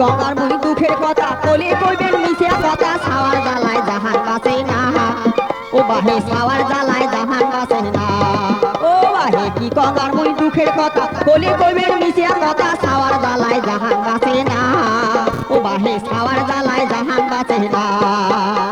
গঙ্গার কথা মিশে কথা সাওয়ার জ্বালায় জাহান বাসে না। ও বাহে সাওয়ার জ্বালায় দুঃখের কথা কলি কবির মিশে কথা, সাওয়ার জ্বালায় জাহান বাসে না। ও বাহে, সাওয়ার জ্বালায় জাহান না।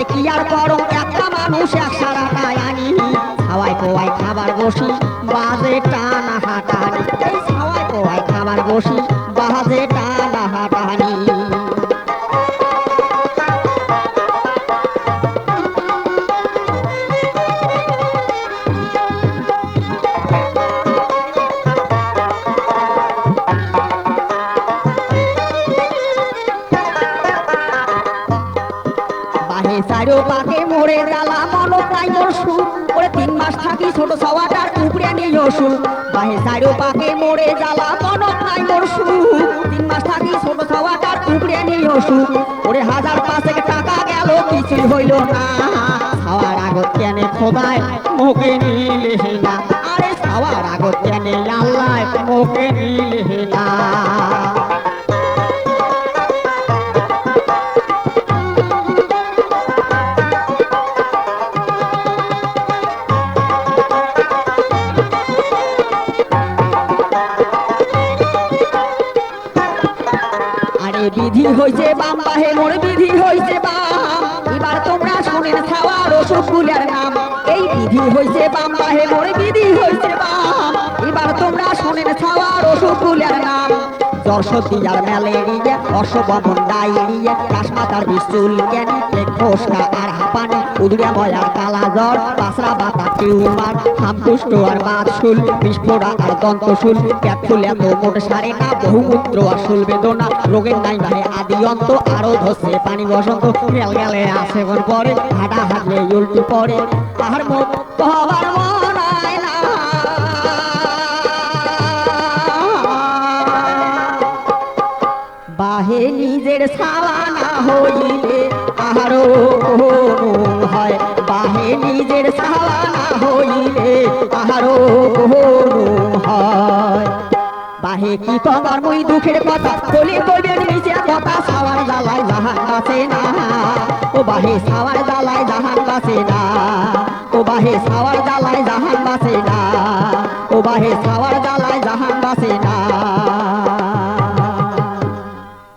আরে কি আর করো? একটা মানুষ এক সারা আনি হাওয়ায় পোয়ায় খাবার বসি, বাজে টানা বাহে পাকে মোরে জ্বালা মনো প্রায় মোর ওরে তিন মাস থাকি ছোট সওয়াটার উপরে নিয়ে সুর। বাহে সারো পাকে মোরে জ্বালা মনো প্রায় মোর তিন মাস থাকি ছোট সওয়াটার উপরে নিয়ে সুর। ওরে হাজার পাঁচেক টাকা গেল, কিছুই হইল না। খাওয়ার আগত কেনে খোদায়, মুখে নিলে না। আরে খাওয়ার আগত কেনে আল্লাহ মুখে নিলে না। বিধি হইছে বাম পাহে মোর বিধি হইছে বাম। এবার তোমরা শুনেন খাওয়া রসগুলের নাম। এই বিধি হইছে বাম বাহে মোর বিধি হইছে বাম। এবার তোমরা শুনেন খাওয়া রসগুলের নাম। দর্শক ম্যালেরিয়া অশ্ববমন ডায়রিয়া কাশমাতার বিশুল জ্ঞানী ফোসকা আর হাঁপানি উদুরিয়া ময়ার কালা জ্বর পাসরা বাতা টিউমার হামকুষ্ট আর বাতশুল বিস্ফোরা আর দন্তশুল ফুল এত মোট সারে না, বহুমূত্র আর শুল বেদনা, রোগের নাই ভাই আদি অন্ত, আরও ধসে পানি বসন্ত গেল গেলে আসে পরে হাঁটা হাঁটলে উল্টু পরে তাহার মুখ হবার মন নিজের সালানা হইলে আরও হয়। বাহে নিজের সালানা হইলে আরও বাহে কি তোমার মুই দুঃখের কথা? বলি কইবে নিচে কথা, সাওয়ার জ্বালায় জাহান বাসে না। ও বাহে সাওয়ার জ্বালায় জাহান বাসে না। ও বাহে সাওয়ার জ্বালায় জাহান বাসে না। ও বাহে সাওয়ার